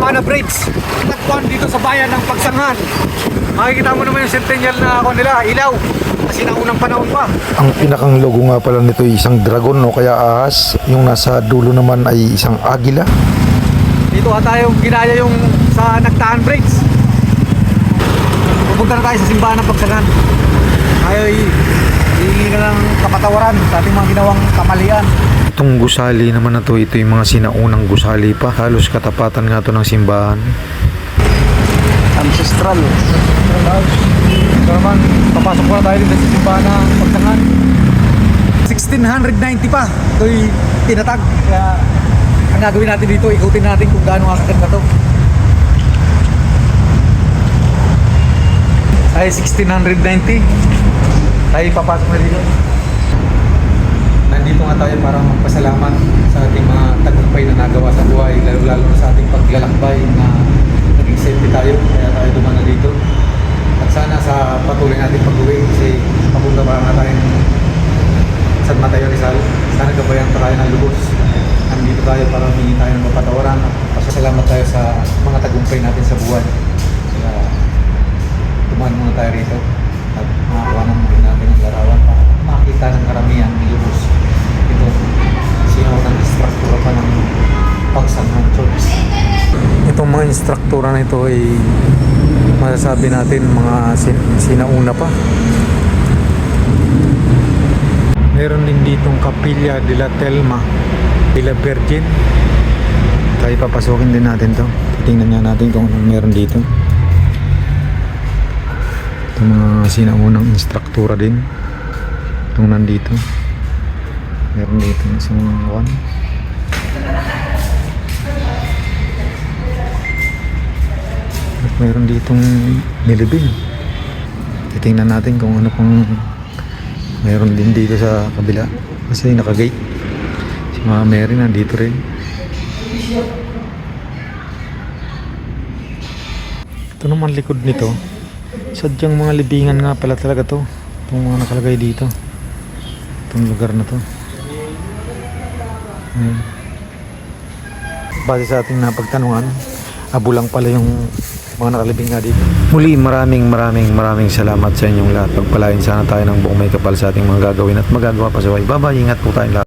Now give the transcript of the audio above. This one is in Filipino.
Amana Bridge. Tagpuan dito sa bayan ng Pagsanghan. Makikita mo naman yung centennial na ako nila, ilaw. Kasi naunang panahon pa. Ang pinakang logo nga pala nito ay isang dragon o kaya ahas. Yung nasa dulo naman ay isang agila. Dito nga tayo ginaya yung sa Nagtaan Bridge. Pupunta na tayo sa simbahan ng Pagsanghan. Tayo ng kapatawaran sa ating mga ginawang kamalian. Itong gusali naman na to, ito yung mga sinaunang gusali pa. Halos katapatan nga to ng simbahan. Ancestral. So naman, papasok muna tayo dito sa simbahan ng Pagsangan. 1690 pa. Ito'y tinatag. Kaya ang gagawin natin dito, ikutin natin kung gaano kakaganda to. Ay, 1690. Tayo papasok na dito. Nandito nga tayo para magpasalamat sa ating mga tagumpay na nagawa sa buhay, lalo-lalo sa ating paglalakbay na naging safety tayo, kaya tayo dumana dito. At sana sa patuloy natin pag-uwi kasi papunta pa nga tayo San Mateo Rizal. Sana gabayan pa tayo ng lubos. Nandito tayo para humingi tayo ng mapatawaran at pasasalamat tayo sa mga tagumpay natin sa buhay. Kaya Pagsangan Church. Itong mga instruktura na ito ay masasabi natin mga sin- sinauna pa. Meron din ditong Capilla de la Telma de la Virgin. Tayo papasukin din natin to. Titingnan nga natin kung meron dito. Itong mga sinaunang instruktura din. Itong nandito. Meron dito isang one. Mayroon ditong nilibing. Titingnan natin kung ano pang mayroon din dito sa kabila. Kasi nakagate. Si Mama Mary nandito rin. Ito naman likod nito. Sadyang mga libingan nga pala talaga to. Itong mga nakalagay dito. Itong lugar na to. Ayan. Base sa ating napagtanungan, abo lang pala yung mga nakalibing nga dito. Muli maraming maraming maraming salamat sa inyong lahat. Pagpalain sana tayo ng buong may kapal sa ating mga gagawin at magagawa pa sa way. Bye-bye. Ingat po tayong lahat.